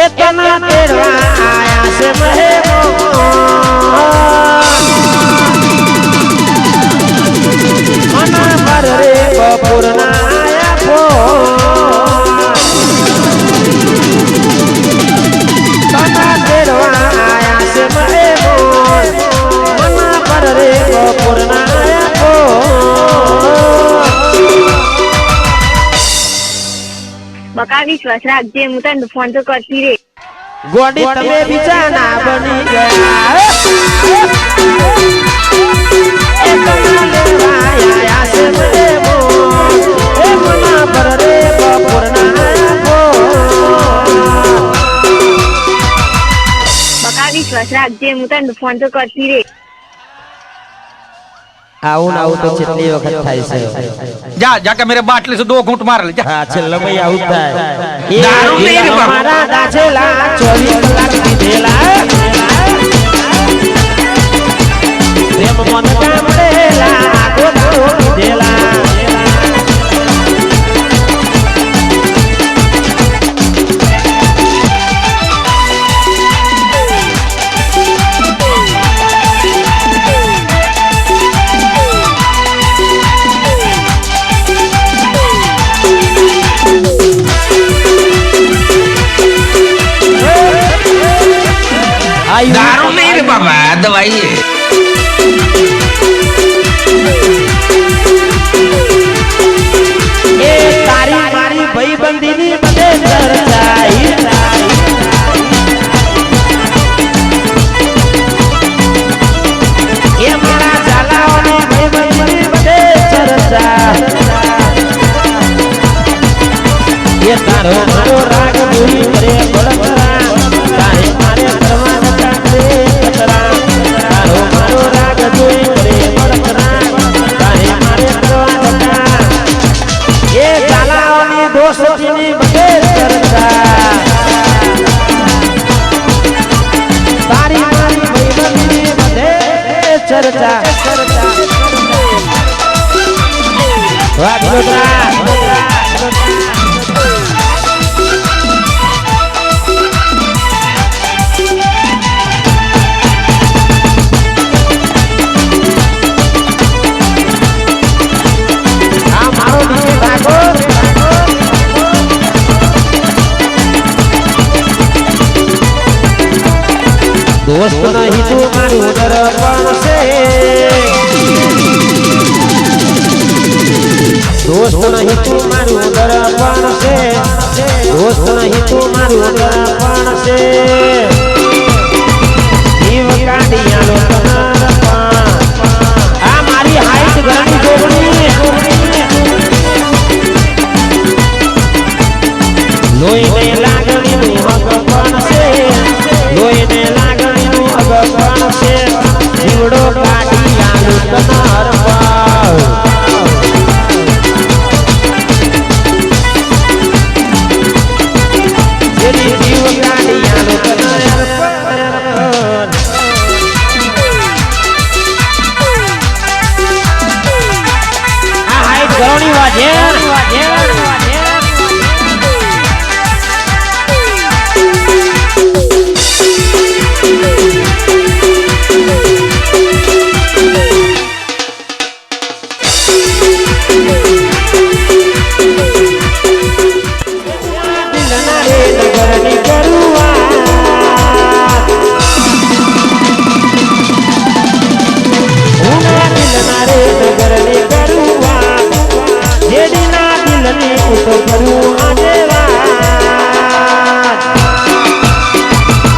એ તના તેડવા આયા છે મહેમો વિશ્વાસ રાખજે હું તને ફોન તો કરતી રે ગોડી તમે બિચાના બની ગયા. વિશ્વાસ રાખજે હું તને ફોન તો કરતી રે આવું આવું તો કેટલી વખત થાય છે. જા જા કે મેરે બાટલે સે દો ઘૂંટ માર લે. હા છેલ્લે ભાઈ આવું થાય. દારૂ નહીં મારા દાજેલા ચોરી કલાક દીધેલા दवाई है એ તારી મારી ભાઈબંધીની બધે વાત ગોધરા આ નહીં તું મારું દર્પણ છે. દોસ્ત નહીં તું મારું દર્પણ છે. yeah, yeah. વાત.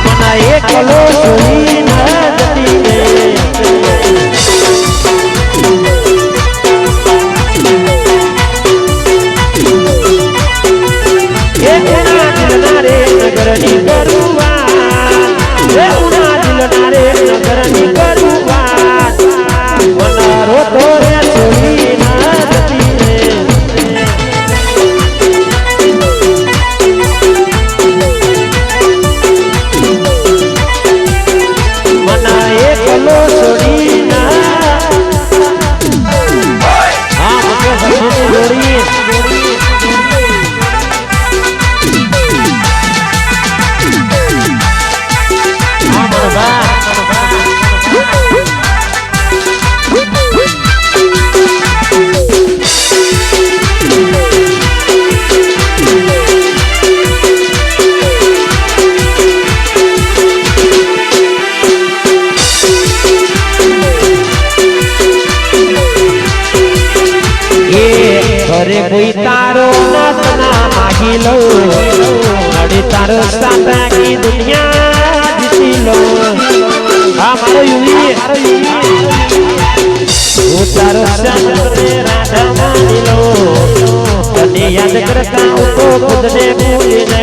મને એકલો છોડી ન જતી રે. એ ઉના દિલના રે નગરની કોઈ તારો નાથ ના માગી લઉં. નડી તારો સાતાકી દુનિયા જીતી લઉં. આ મારો યુવી. હું તારો ચંદ્રને રાધા માની લઉં. તને યાદ કરતા હું તો ખુદને ભૂલીને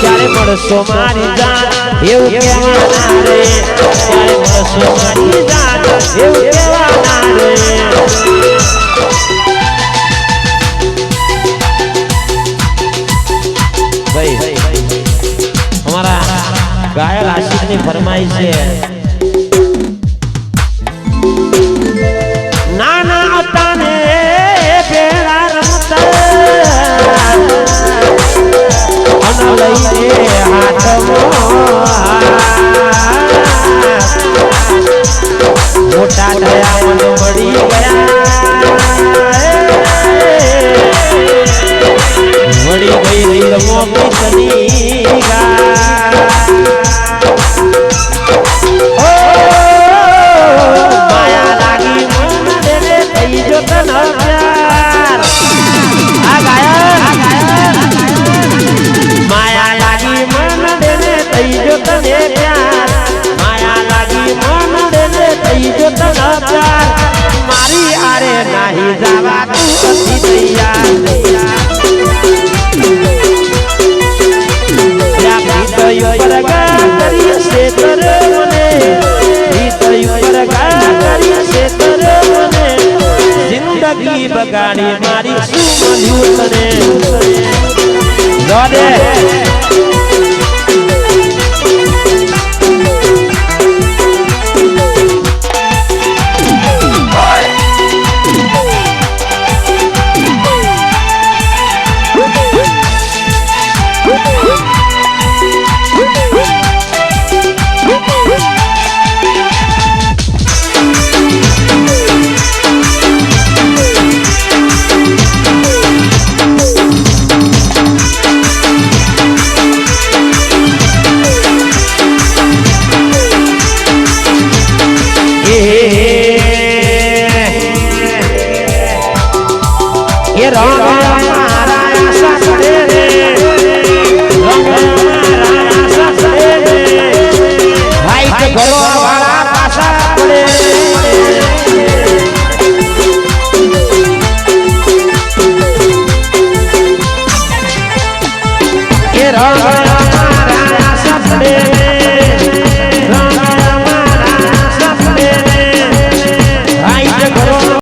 ક્યારે મળશો મારી જાન એવું કહેવાના રે. ક્યારે મળશો મારી જાન એવું કહેવાના રે. ગાયક આશિકની ફરમાઈ છે. નાના હતા ને ભેળા રમતા. અને હાથમાં બગાડી મારી શું તને દોડે. એ રણ